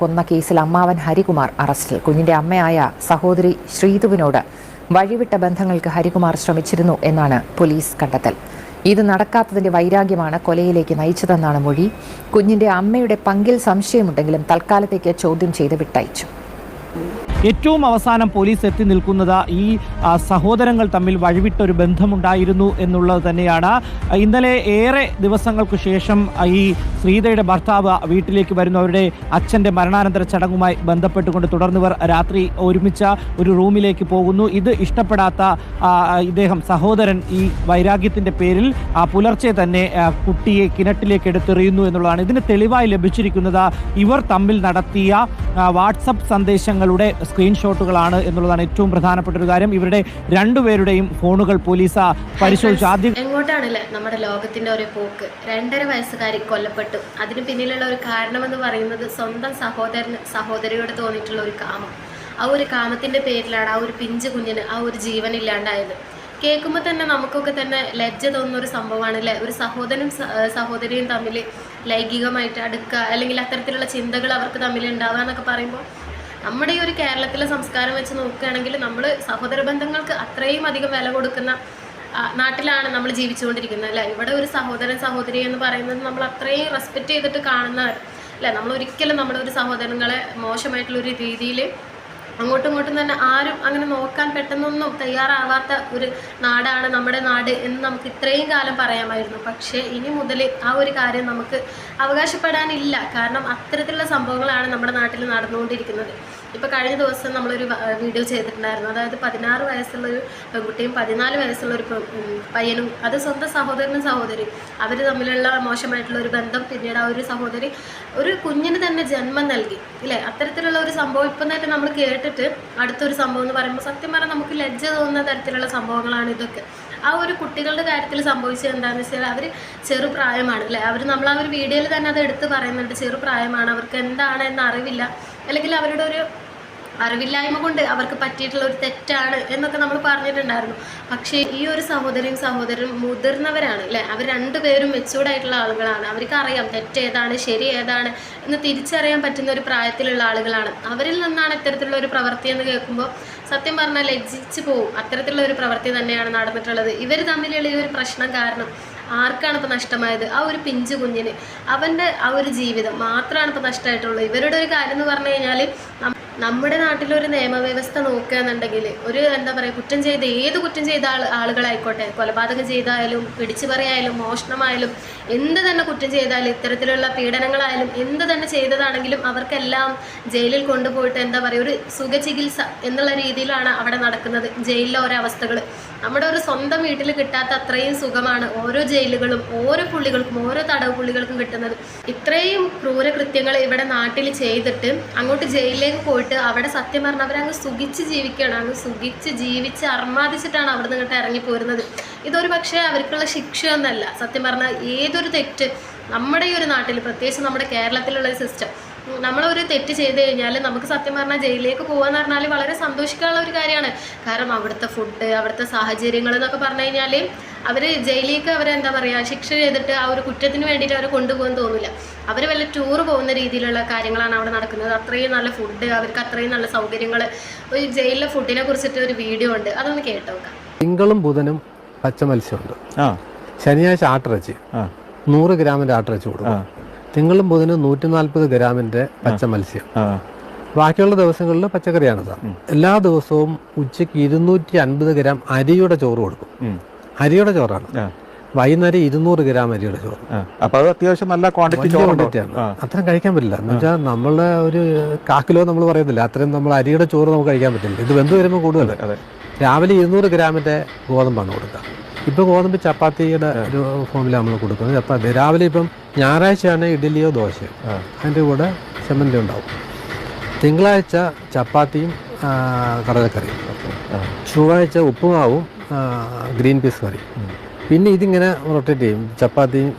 കൊന്ന കേസിൽ അമ്മാവൻ ഹരികുമാർ അറസ്റ്റിൽ. കുഞ്ഞിന്റെ അമ്മയായ സഹോദരി ശ്രീതുവിനോട് വഴിവിട്ട ബന്ധങ്ങൾക്ക് ഹരികുമാർ ശ്രമിച്ചിരുന്നു എന്നാണ് പോലീസ് കണ്ടെത്തൽ. ഇത് നടക്കാത്തതിന്റെ വൈരാഗ്യമാണ് കൊലയിലേക്ക് നയിച്ചതെന്നാണ് മൊഴി. കുഞ്ഞിന്റെ അമ്മയുടെ പങ്കിൽ സംശയമുണ്ടെങ്കിലും തൽക്കാലത്തേക്ക് ചോദ്യം ചെയ്ത് വിട്ടയച്ചു. ഏറ്റവും അവസാനം പോലീസ് എത്തി നിൽക്കുന്നത് ഈ സഹോദരങ്ങൾ തമ്മിൽ വഴിവിട്ടൊരു ബന്ധമുണ്ടായിരുന്നു എന്നുള്ളത് തന്നെയാണ്. ഇന്നലെ ഏറെ ദിവസങ്ങൾക്ക് ശേഷം ഈ ശ്രീതയുടെ ഭർത്താവ് വീട്ടിലേക്ക് വരുന്നു അവരുടെ അച്ഛന്റെ മരണാനന്തര ചടങ്ങുമായി ബന്ധപ്പെട്ടുകൊണ്ട് തുടർന്നിവർ രാത്രി ഒരുമിച്ച ഒരു റൂമിലേക്ക് പോകുന്നു. ഇത് ഇഷ്ടപ്പെടാത്ത ഇദ്ദേഹം സഹോദരൻ ഈ വൈരാഗ്യത്തിന്റെ പേരിൽ പുലർച്ചെ തന്നെ കുട്ടിയെ കിണറ്റിലേക്ക് എടുത്തെറിയുന്നു എന്നുള്ളതാണ് ഇതിന് തെളിവായി ലഭിച്ചിരിക്കുന്നത്. ഇവർ തമ്മിൽ നടത്തിയ വാട്സപ്പ് സന്ദേശങ്ങളുടെ സ്ക്രീൻഷോട്ടുകളാണ് എന്നുള്ളതാണ് ഏറ്റവും പ്രധാനപ്പെട്ട ഒരു കാര്യം. ഇവരുടെ രണ്ടുപേരുടെയും ഫോണുകൾ പോലീസ് പരിശോധിച്ചു. ആദ്യം എങ്ങോട്ടാണല്ലേ നമ്മുടെ ലോകത്തിന്റെ ഒരു പോക്ക്? രണ്ടര വയസ്സുകാരി കൊല്ലപ്പെട്ടു. അതിന് പിന്നിലുള്ള ഒരു കാരണമെന്ന് പറയുന്നത് സ്വന്തം സഹോദരന് സഹോദരിയോട് തോന്നിയിട്ടുള്ള ഒരു കാമം. ആ ഒരു കാമത്തിന്റെ പേരിലാണ് ആ ഒരു പിഞ്ചു കുഞ്ഞിന് ആ ഒരു ജീവൻ ഇല്ലാണ്ടായത്. കേൾക്കുമ്പോൾ തന്നെ നമുക്കൊക്കെ തന്നെ ലജ്ജ തോന്നുന്ന ഒരു സംഭവമാണ് അല്ലേ ഒരു സഹോദരനും സഹോദരിയും തമ്മിൽ ലൈംഗികമായിട്ട് അടുക്കുക അല്ലെങ്കിൽ അത്തരത്തിലുള്ള ചിന്തകൾ അവർക്ക് തമ്മിൽ ഉണ്ടാവുക എന്നൊക്കെ പറയുമ്പോൾ നമ്മുടെ ഈ ഒരു കേരളത്തിലെ സംസ്കാരം വെച്ച് നോക്കുകയാണെങ്കിൽ നമ്മൾ സഹോദര ബന്ധങ്ങൾക്ക് അത്രയും അധികം വില കൊടുക്കുന്ന നാട്ടിലാണ് നമ്മൾ ജീവിച്ചുകൊണ്ടിരിക്കുന്നത് അല്ലേ? ഇവിടെ ഒരു സഹോദരൻ സഹോദരി എന്ന് പറയുന്നത് നമ്മൾ അത്രയും റെസ്പെക്റ്റ് ചെയ്തിട്ട് കാണുന്നവർ അല്ലേ? നമ്മൾ ഒരിക്കലും നമ്മുടെ ഒരു സഹോദരങ്ങളെ മോശമായിട്ടുള്ള ഒരു രീതിയിൽ അങ്ങോട്ടും ഇങ്ങോട്ടും തന്നെ ആരും അങ്ങനെ നോക്കാൻ പെട്ടെന്നൊന്നും തയ്യാറാവാത്ത ഒരു നാടാണ് നമ്മുടെ നാട് എന്ന് നമുക്ക് ഇത്രയും കാലം പറയാമായിരുന്നു. പക്ഷേ ഇനി മുതൽ ആ ഒരു കാര്യം നമുക്ക് അവകാശപ്പെടാനില്ല. കാരണം അത്തരത്തിലുള്ള സംഭവങ്ങളാണ് നമ്മുടെ നാട്ടിൽ നടന്നുകൊണ്ടിരിക്കുന്നത്. ഇപ്പോൾ കഴിഞ്ഞ ദിവസം നമ്മളൊരു വീഡിയോ ചെയ്തിട്ടുണ്ടായിരുന്നു. അതായത് പതിനാറ് വയസ്സുള്ള ഒരു പെൺകുട്ടിയും പതിനാല് വയസ്സുള്ള ഒരു പെ- ഉം, പയ്യനും അത് സ്വന്തം സഹോദരനും സഹോദരി അവർ തമ്മിലുള്ള മോശമായിട്ടുള്ള ഒരു ബന്ധം പിന്നീട് ആ ഒരു സഹോദരി ഒരു കുഞ്ഞിന് തന്നെ ജന്മം നൽകി. ഇല്ലേ? അത്തരത്തിലുള്ള ഒരു സംഭവം ഇപ്പം തന്നെ നമ്മൾ കേട്ടിട്ട് അടുത്തൊരു സംഭവം എന്ന് പറയുമ്പോൾ സത്യം പറഞ്ഞാൽ നമുക്ക് ലജ്ജ തോന്നുന്ന തരത്തിലുള്ള സംഭവങ്ങളാണ് ഇതൊക്കെ. ആ ഒരു കുട്ടികളുടെ കാര്യത്തിൽ സംഭവിച്ചത് എന്താണെന്ന് വെച്ചാൽ അവർ ചെറുപ്രായമാണ് അല്ലേ? അവർ നമ്മൾ ആ ഒരു വീഡിയോയിൽ തന്നെ അത് എടുത്ത് പറയുന്നുണ്ട്. ചെറുപ്രായമാണ് അവർക്ക് എന്താണ് എന്ന് അറിവില്ല. അല്ലെങ്കിൽ അവരുടെ ഒരു അറിവില്ലായ്മ കൊണ്ട് അവർക്ക് പറ്റിയിട്ടുള്ള ഒരു തെറ്റാണ് എന്നൊക്കെ നമ്മൾ പറഞ്ഞിട്ടുണ്ടായിരുന്നു. പക്ഷേ ഈ ഒരു സഹോദരിയും സഹോദരനും മുതിർന്നവരാണ് അല്ലേ? അവർ രണ്ടുപേരും മെച്ചൂർഡ് ആയിട്ടുള്ള ആളുകളാണ്. അവർക്ക് അറിയാം തെറ്റ് ഏതാണ് ശരി ഏതാണ് എന്ന് തിരിച്ചറിയാൻ പറ്റുന്ന ഒരു പ്രായത്തിലുള്ള ആളുകളാണ്. അവരിൽ നിന്നാണ് ഇത്തരത്തിലുള്ള ഒരു പ്രവൃത്തി എന്ന് കേൾക്കുമ്പോൾ സത്യം പറഞ്ഞാൽ ലജ്ജിച്ചു പോവും. അത്തരത്തിലുള്ള ഒരു പ്രവൃത്തി തന്നെയാണ് നടന്നിട്ടുള്ളത്. ഇവർ തമ്മിലുള്ള ഈ ഒരു പ്രശ്നം കാരണം ആർക്കാണ് ഇപ്പോൾ നഷ്ടമായത്? ആ ഒരു പിഞ്ചു കുഞ്ഞിന്. അവന്റെ ആ ഒരു ജീവിതം മാത്രമാണ് ഇപ്പോൾ നഷ്ടമായിട്ടുള്ളത് ഇവരുടെ ഒരു കാര്യം എന്ന് പറഞ്ഞു കഴിഞ്ഞാൽ നമ്മുടെ നാട്ടിലൊരു നിയമവ്യവസ്ഥ നോക്കുകയെന്നുണ്ടെങ്കിൽ ഒരു എന്താ പറയുക കുറ്റം ചെയ്ത ഏത് കുറ്റം ചെയ്ത ആൾ ആളുകളായിക്കോട്ടെ കൊലപാതകം ചെയ്തായാലും പിടിച്ചുപറിയായാലും മോഷണമായാലും എന്ത് തന്നെ കുറ്റം ചെയ്താലും ഇത്തരത്തിലുള്ള പീഡനങ്ങളായാലും എന്ത് തന്നെ ചെയ്തതാണെങ്കിലും അവർക്കെല്ലാം ജയിലിൽ കൊണ്ടുപോയിട്ട് എന്താ പറയുക ഒരു സുഖചികിത്സ എന്നുള്ള രീതിയിലാണ് അവിടെ നടക്കുന്നത് ജയിലിലെ ഓരോ അവസ്ഥകൾ നമ്മുടെ ഒരു സ്വന്തം വീട്ടിൽ കിട്ടാത്ത അത്രയും സുഖമാണ് ഓരോ ജയിലുകളും ഓരോ പുള്ളികൾക്കും ഓരോ തടവ് പുള്ളികൾക്കും കിട്ടുന്നത്. ഇത്രയും ക്രൂരകൃത്യങ്ങൾ ഇവിടെ നാട്ടിൽ ചെയ്തിട്ട് അങ്ങോട്ട് ജയിലിലേക്ക് പോയിട്ട് അവിടെ സത്യം പറഞ്ഞാൽ അവരങ്ങ് സുഖിച്ച് ജീവിക്കുകയാണ്. അങ്ങ് സുഖിച്ച് ജീവിച്ച് അർമാദിച്ചിട്ടാണ് അവിടെ നിന്ന് ഇറങ്ങി പോരുന്നത്. ഇതൊരു പക്ഷേ അവർക്കുള്ള ശിക്ഷയൊന്നല്ല സത്യം പറഞ്ഞാൽ ഏതൊരു തെറ്റ് നമ്മുടെ ഈ ഒരു നാട്ടിൽ പ്രത്യേകിച്ച് നമ്മുടെ കേരളത്തിലുള്ള സിസ്റ്റം നമ്മളൊരു തെറ്റ് ചെയ്ത് കഴിഞ്ഞാൽ നമുക്ക് സത്യം പറഞ്ഞാൽ ജയിലിലേക്ക് പോകാന്ന് പറഞ്ഞാൽ വളരെ സന്തോഷിക്കാനുള്ള ഒരു കാര്യമാണ്. കാരണം അവിടുത്തെ ഫുഡ് അവിടുത്തെ സാഹചര്യങ്ങൾ എന്നൊക്കെ പറഞ്ഞു കഴിഞ്ഞാൽ അവർ ജയിലിലേക്ക് അവരെന്താ പറയുക ശിക്ഷ ചെയ്തിട്ട് ആ ഒരു കുറ്റത്തിന് വേണ്ടിയിട്ട് അവരെ കൊണ്ടുപോകാൻ തോന്നില്ല അവർ വല്ല ടൂർ പോകുന്ന രീതിയിലുള്ള കാര്യങ്ങളാണ് അവിടെ നടക്കുന്നത്. അത്രയും നല്ല ഫുഡ് അവർക്ക് അത്രയും നല്ല സൗകര്യങ്ങൾ ഒരു ജയിലിലെ ഫുഡിനെ കുറിച്ചിട്ട് ഒരു വീഡിയോ ഉണ്ട്. അതൊന്ന് കേട്ടോ നോക്കാം. തിങ്കളും ബുധനും പച്ചമത്സ്യമുണ്ട് ആ. ശനിയാഴ്ച ആട്ടിറച്ചി. ആ. നൂറ് ഗ്രാമിന്റെ ആട്ടിറച്ചി കൊടുക്കും. തിങ്കളും ബുധനും നൂറ്റി നാൽപ്പത് ഗ്രാമിന്റെ പച്ച മത്സ്യം. ബാക്കിയുള്ള ദിവസങ്ങളിൽ പച്ചക്കറിയാണ് സാർ എല്ലാ ദിവസവും ഉച്ചയ്ക്ക് ഇരുന്നൂറ്റി അൻപത് ഗ്രാം അരിയുടെ ചോറ് കൊടുക്കും. അരിയുടെ ചോറാണ്. വൈകുന്നേരം ഇരുന്നൂറ് ഗ്രാം അരിയുടെ ചോറ്. അപ്പോൾ അപ്പൊ അത് അത്യാവശ്യം നല്ല ക്വാണ്ടിറ്റി ക്വാണ്ടിറ്റിയാണ് അത്രയും കഴിക്കാൻ പറ്റില്ല. എന്ന് വെച്ചാൽ നമ്മളെ ഒരു കാക്കിലോ നമ്മൾ പറയുന്നില്ല അത്രയും നമ്മൾ അരിയുടെ ചോറ് നമുക്ക് കഴിക്കാൻ പറ്റില്ല. ഇത് വെന്ത് വരുമ്പോൾ കൂടുതൽ രാവിലെ ഇരുന്നൂറ് ഗ്രാമിന്റെ ഗോതമ്പാണ് കൊടുക്കുക. ഇപ്പൊ ഗോതമ്പ് ചപ്പാത്തിയുടെ ഒരു ഫോമിലാണ് നമ്മൾ കൊടുക്കുന്നത്. ചപ്പാത്തി രാവിലെ ഇപ്പം ഞായറാഴ്ചയാണ് ഇഡ്ഡലിയോ ദോശയോ. അതിന്റെ കൂടെ ചെമ്മന്തി ഉണ്ടാവും. തിങ്കളാഴ്ച ചപ്പാത്തിയും കടലക്കറിയും. ചൊവ്വാഴ്ച ഉപ്പുമാവും ഗ്രീൻ പീസ് കറി പിന്നെ ഇതിങ്ങനെ റൊട്ടേറ്റ് ചെയ്യും. ചപ്പാത്തിയും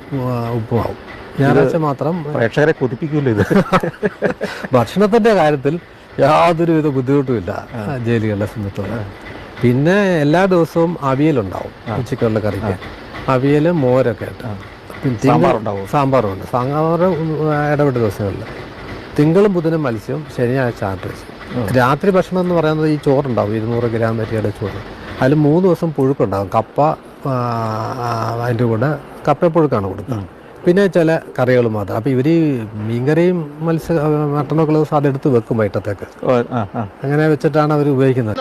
ഉപ്പുമാവും. ഞായറാഴ്ച മാത്രം പ്രേക്ഷകരെ കൊതിപ്പിക്കില്ല ഇത്? ഭക്ഷണത്തിന്റെ കാര്യത്തിൽ യാതൊരുവിധ ബുദ്ധിമുട്ടുമില്ല ജയിലുകളുടെ സമയത്തുള്ള പിന്നെ എല്ലാ ദിവസവും അവിയലുണ്ടാവും. ഉച്ചയ്ക്കുള്ള കറിക്ക്. അവിയൽ മോരൊക്കെ സാമ്പാറുണ്ടാവും? സാമ്പാറുണ്ട്. സാമ്പാർ ഇടപെട്ട ദിവസങ്ങളിൽ തിങ്കളും ബുധനും മത്സ്യവും ശനിയാഴ്ച ആട്ടിറച്ചി രാത്രി ഭക്ഷണം എന്ന് പറയുന്നത് ഈ ചോറുണ്ടാവും. ഇരുന്നൂറ് ഗ്രാം വരെയുടെ ചോറ്. അതിൽ മൂന്ന് ദിവസം പുഴുക്കുണ്ടാവും. കപ്പ അതിന്റെ കൂടെ കപ്പപ്പുഴുക്കാണ് കൊടുക്കുക. പിന്നെ ചില കറികൾ മാത്രം. അപ്പോൾ ഇവർ മീൻകറിയും മത്സ്യ മട്ടനൊക്കെ ഉള്ള ദിവസം അതെടുത്ത് വെക്കും വൈകിട്ടത്തേക്ക്. അങ്ങനെ വെച്ചിട്ടാണ് അവർ ഉപയോഗിക്കുന്നത്.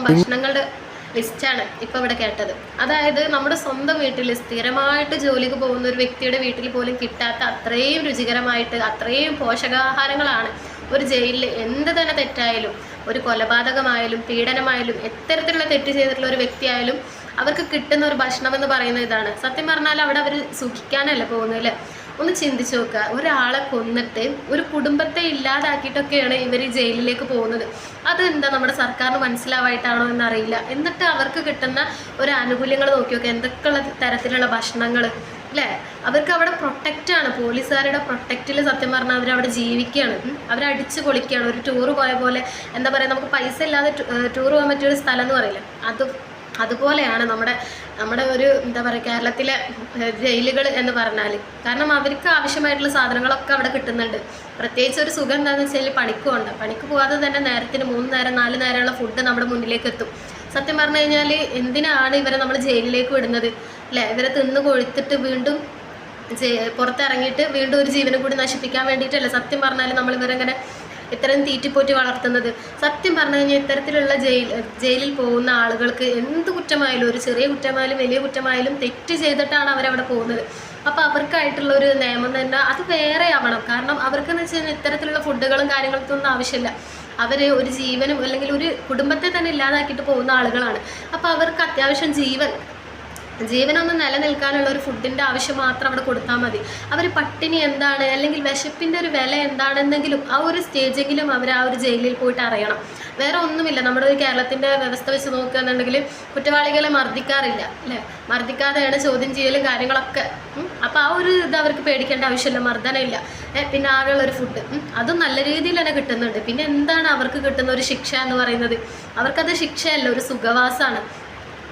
ലിസ്റ്റാണ് ഇപ്പം ഇവിടെ കേട്ടത്. അതായത് നമ്മുടെ സ്വന്തം വീട്ടിൽ സ്ഥിരമായിട്ട് ജോലിക്ക് പോകുന്ന ഒരു വ്യക്തിയുടെ വീട്ടിൽ പോലും കിട്ടാത്ത അത്രയും രുചികരമായിട്ട് അത്രയും പോഷകാഹാരങ്ങളാണ് ഒരു ജയിലിൽ എന്ത് തന്നെ തെറ്റായാലും ഒരു കൊലപാതകമായാലും പീഡനമായാലും എത്തരത്തിലുള്ള തെറ്റ് ചെയ്തിട്ടുള്ള ഒരു വ്യക്തിയായാലും അവർക്ക് കിട്ടുന്ന ഒരു ഭക്ഷണം എന്ന് പറയുന്നത് ഇതാണ്. സത്യം പറഞ്ഞാൽ അവിടെ അവർ സുഖിക്കാനല്ല പോകുന്നത് അല്ലേ? ഒന്ന് ചിന്തിച്ചു നോക്കുക. ഒരാളെ കൊന്നിട്ട് ഒരു കുടുംബത്തെ ഇല്ലാതാക്കിയിട്ടൊക്കെയാണ് ഇവർ ജയിലിലേക്ക് പോകുന്നത്. അതെന്താ നമ്മുടെ സർക്കാരിന് മനസ്സിലാവായിട്ടാണോ എന്നറിയില്ല. എന്നിട്ട് അവർക്ക് കിട്ടുന്ന ഒരു ആനുകൂല്യങ്ങൾ നോക്കി നോക്കുക എന്തൊക്കെയുള്ള തരത്തിലുള്ള ഭക്ഷണങ്ങൾ അല്ലേ? അവർക്ക് അവിടെ പ്രൊട്ടക്റ്റ് ആണ്. പോലീസുകാരുടെ പ്രൊട്ടക്റ്റിൽ സത്യം പറഞ്ഞാൽ അവരവിടെ ജീവിക്കുകയാണ്. അവരടിച്ച് പൊളിക്കുകയാണ്. ഒരു ടൂർ പോയ പോലെ എന്താ പറയുക നമുക്ക് പൈസ ഇല്ലാതെ ടൂർ പോകാൻ പറ്റിയ ഒരു സ്ഥലം എന്ന് പറയില്ല? അത് അതുപോലെയാണ് നമ്മുടെ നമ്മുടെ ഒരു എന്താ പറയുക കേരളത്തിലെ ജയിലുകൾ എന്ന് പറഞ്ഞാൽ കാരണം അവർക്ക് ആവശ്യമായിട്ടുള്ള സാധനങ്ങളൊക്കെ അവിടെ കിട്ടുന്നുണ്ട്. പ്രത്യേകിച്ച് ഒരു സുഖം എന്താണെന്ന് വെച്ചാൽ പണിക്കും ഉണ്ട് പണിക്ക് പോകാതെ തന്നെ നേരത്തിന് മൂന്ന് നേരം നാല് നേരമുള്ള ഫുഡ് നമ്മുടെ മുന്നിലേക്ക് എത്തും. സത്യം പറഞ്ഞു കഴിഞ്ഞാൽ എന്തിനാണ് ഇവരെ നമ്മൾ ജയിലിലേക്ക് വിടുന്നത്? അല്ലേ? ഇവരെ തിന്ന് കൊഴുത്തിട്ട് വീണ്ടും പുറത്തിറങ്ങിയിട്ട് വീണ്ടും ഒരു ജീവനെ കൂടി നശിപ്പിക്കാൻ വേണ്ടിയിട്ടല്ലേ? സത്യം പറഞ്ഞാൽ നമ്മൾ ഇവരെങ്ങനെ ഇത്തരം തീറ്റിപ്പോറ്റി വളർത്തുന്നത്. സത്യം പറഞ്ഞു കഴിഞ്ഞാൽ ഇത്തരത്തിലുള്ള ജയിൽ ജയിലിൽ പോകുന്ന ആളുകൾക്ക് എന്ത് കുറ്റമായാലും ഒരു ചെറിയ കുറ്റമായാലും വലിയ കുറ്റമായാലും തെറ്റ് ചെയ്തിട്ടാണ് അവരവിടെ പോകുന്നത്. അപ്പോൾ അവർക്കായിട്ടുള്ള ഒരു നിയമം തന്നെ അത് വേറെ ആവണം. കാരണം അവർക്കെന്ന് വെച്ച് കഴിഞ്ഞാൽ ഇത്തരത്തിലുള്ള ഫുഡുകളും കാര്യങ്ങൾക്കും ഒന്നും ആവശ്യമില്ല. അവർ ഒരു ജീവനും അല്ലെങ്കിൽ ഒരു കുടുംബത്തെ തന്നെ ഇല്ലാതാക്കിയിട്ട് പോകുന്ന ആളുകളാണ്. അപ്പോൾ അവർക്ക് അത്യാവശ്യം ജീവൻ ജീവനൊന്ന് നിലനിൽക്കാനുള്ള ഒരു ഫുഡിന്റെ ആവശ്യം മാത്രം അവിടെ കൊടുത്താൽ മതി. അവർ പട്ടിണി എന്താണ്? അല്ലെങ്കിൽ വിശപ്പിന്റെ ഒരു വില എന്താണെന്നെങ്കിലും ആ ഒരു സ്റ്റേജെങ്കിലും അവർ ആ ഒരു ജയിലിൽ പോയിട്ട് അറിയണം. വേറെ ഒന്നുമില്ല. നമ്മുടെ ഒരു കേരളത്തിന്റെ വ്യവസ്ഥ വെച്ച് നോക്കുകയാണെന്നുണ്ടെങ്കിൽ കുറ്റവാളികളെ മർദ്ദിക്കാറില്ല അല്ലേ? മർദ്ദിക്കാതെയാണ് ചോദ്യം ചെയ്യലും കാര്യങ്ങളൊക്കെ. അപ്പോൾ ആ ഒരു ഇത് അവർക്ക് പേടിക്കേണ്ട ആവശ്യമില്ല. മർദ്ദനമില്ല പിന്നെ ആകെയുള്ള ഒരു ഫുഡ് അതും നല്ല രീതിയിൽ തന്നെ കിട്ടുന്നുണ്ട്. പിന്നെ എന്താണ് അവർക്ക് കിട്ടുന്ന ഒരു ശിക്ഷ എന്ന് പറയുന്നത്? അവർക്കത് ശിക്ഷയല്ല. ഒരു സുഖവാസമാണ്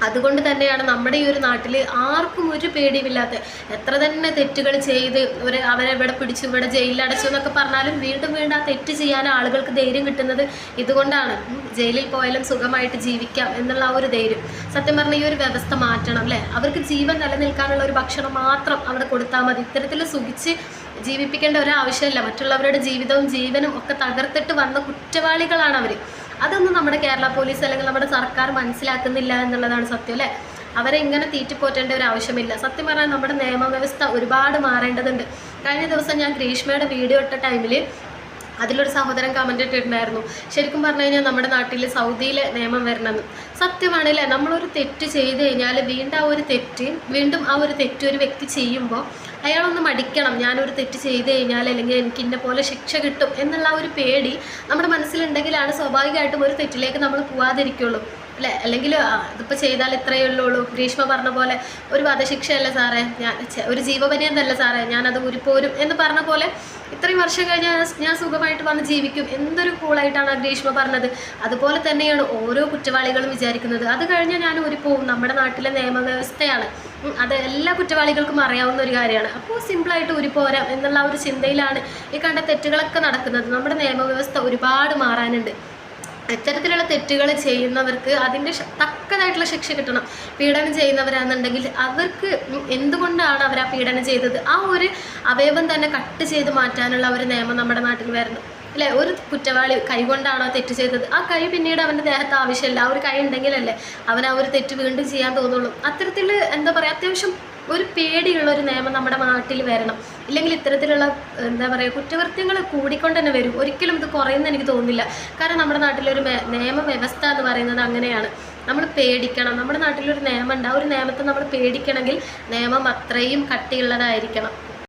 അതുകൊണ്ട് തന്നെയാണ് നമ്മുടെ ഈ ഒരു നാട്ടിൽ ആർക്കും ഒരു പേടിയുമില്ലാത്ത എത്ര തന്നെ തെറ്റുകൾ ചെയ്ത് ഒരു അവരെ ഇവിടെ പിടിച്ചു ഇവിടെ ജയിലിൽ അടച്ചു എന്നൊക്കെ പറഞ്ഞാലും വീണ്ടും വീണ്ടും ആ തെറ്റ് ചെയ്യാൻ ആളുകൾക്ക് ധൈര്യം കിട്ടുന്നത് ഇതുകൊണ്ടാണ്. ജയിലിൽ പോയാലും സുഖമായിട്ട് ജീവിക്കാം എന്നുള്ള ആ ഒരു ധൈര്യം. സത്യം പറഞ്ഞാൽ ഈ ഒരു വ്യവസ്ഥ മാറ്റണം അല്ലേ? അവർക്ക് ജീവൻ നിലനിൽക്കാനുള്ള ഒരു ഭക്ഷണം മാത്രം അവിടെ കൊടുത്താൽ മതി. ഇത്തരത്തിൽ സുഖിച്ച് ജീവിപ്പിക്കേണ്ട ഒരാവശ്യമില്ല. മറ്റുള്ളവരുടെ ജീവിതവും ജീവനും ഒക്കെ തകർത്തിട്ട് വന്ന കുറ്റവാളികളാണ് അവർ അതൊന്നും നമ്മുടെ കേരള പോലീസ് അല്ലെങ്കിൽ നമ്മുടെ സർക്കാർ മനസ്സിലാക്കുന്നില്ല എന്നുള്ളതാണ് സത്യം അല്ലേ? അവരെ ഇങ്ങനെ തീറ്റിപ്പോറ്റേണ്ട ഒരു ആവശ്യമില്ല. സത്യം പറഞ്ഞാൽ നമ്മുടെ നിയമവ്യവസ്ഥ ഒരുപാട് മാറേണ്ടതുണ്ട്. കഴിഞ്ഞ ദിവസം ഞാൻ ഗ്രീഷ്മയുടെ വീഡിയോ ഇട്ട ടൈമിൽ അതിലൊരു സഹോദരൻ കമന്റ് ഇട്ടിട്ടുണ്ടായിരുന്നു. ശരിക്കും പറഞ്ഞു കഴിഞ്ഞാൽ നമ്മുടെ നാട്ടിൽ സൗദിയിലെ നിയമം വരണമെന്ന്. സത്യമാണല്ലേ നമ്മളൊരു തെറ്റ് ചെയ്ത് കഴിഞ്ഞാൽ വീണ്ടും ആ ഒരു തെറ്റ് വീണ്ടും ആ ഒരു തെറ്റ് ഒരു വ്യക്തി ചെയ്യുമ്പോൾ അയാളൊന്ന് മടിക്കണം. ഞാനൊരു തെറ്റ് ചെയ്ത് കഴിഞ്ഞാൽ അല്ലെങ്കിൽ എനിക്ക് ഇന്ന പോലെ ശിക്ഷ കിട്ടും എന്നുള്ള ഒരു പേടി നമ്മുടെ മനസ്സിലുണ്ടെങ്കിലാണ് സ്വാഭാവികമായിട്ടും ഒരു തെറ്റിലേക്ക് നമ്മൾ പോവാതിരിക്കുള്ളൂ. അല്ലേ? അല്ലെങ്കിൽ ഇതിപ്പോൾ ചെയ്താൽ ഇത്രയേ ഉള്ളൂ ഗ്രീഷ്മ പറഞ്ഞ പോലെ ഒരു വധശിക്ഷയല്ല സാറേ. ഞാൻ ഒരു ജീവപര്യന്തല്ല സാറേ. ഞാനത് ഉരുപ്പോരും എന്ന് പറഞ്ഞ പോലെ ഇത്രയും വർഷം കഴിഞ്ഞാൽ ഞാൻ സുഖമായിട്ട് വന്ന് ജീവിക്കും. എന്തൊരു കൂളായിട്ടാണ് ആ ഗ്രീഷ്മ പറഞ്ഞത്. അതുപോലെ തന്നെയാണ് ഓരോ കുറ്റവാളികളും വിചാരിക്കുന്നത്. അത് കഴിഞ്ഞാൽ ഞാൻ ഉരുപ്പോവും. നമ്മുടെ നാട്ടിലെ നിയമവ്യവസ്ഥയാണ്. അത് എല്ലാ കുറ്റവാളികൾക്കും അറിയാവുന്ന ഒരു കാര്യമാണ്. അപ്പോൾ സിമ്പിളായിട്ട് ഉരുപ്പോരാം എന്നുള്ള ആ ഒരു ചിന്തയിലാണ് ഈ കണ്ട തെറ്റുകളൊക്കെ നടക്കുന്നത്. നമ്മുടെ നിയമവ്യവസ്ഥ ഒരുപാട് മാറാനുണ്ട്. ഇത്തരത്തിലുള്ള തെറ്റുകൾ ചെയ്യുന്നവർക്ക് അതിന്റെ തക്കതായിട്ടുള്ള ശിക്ഷ കിട്ടണം. പീഡനം ചെയ്യുന്നവരാണെന്നുണ്ടെങ്കിൽ അവർക്ക് എന്തുകൊണ്ടാണ് അവർ ആ പീഡനം ചെയ്തത്? ആ ഒരു അവയവം തന്നെ കട്ട് ചെയ്ത് മാറ്റാനുള്ള ഒരു നിയമം നമ്മുടെ നാട്ടിൽ വരണം അല്ലേ ഒരു കുറ്റവാളി കൈ കൊണ്ടാണോ തെറ്റ് ചെയ്തത്? ആ കൈ പിന്നീട് അവന്റെ ദേഹത്ത് ആവശ്യമില്ല. ആ ഒരു കൈ ഉണ്ടെങ്കിലല്ലേ അവൻ ആ ഒരു തെറ്റ് വീണ്ടും ചെയ്യാൻ തോന്നുള്ളൂ. അത്തരത്തിൽ എന്താ പറയുക അത്യാവശ്യം ഒരു പേടിയുള്ള ഒരു നിയമം നമ്മുടെ നാട്ടിൽ വരണം. ഇല്ലെങ്കിൽ ഇത്തരത്തിലുള്ള എന്താ പറയുക കുറ്റകൃത്യങ്ങൾ കൂടിക്കൊണ്ട് തന്നെ വരും. ഒരിക്കലും ഇത് കുറയുമെന്ന് എനിക്ക് തോന്നുന്നില്ല. കാരണം നമ്മുടെ നാട്ടിലൊരു നിയമ നിയമവ്യവസ്ഥ എന്ന് പറയുന്നത് അങ്ങനെയാണ്. നമ്മൾ പേടിക്കണം. നമ്മുടെ നാട്ടിലൊരു നിയമം ഉണ്ട്. ആ ഒരു നിയമത്തെ നമ്മൾ പേടിക്കണമെങ്കിൽ നിയമം അത്രയും കട്ടിയുള്ളതായിരിക്കണം.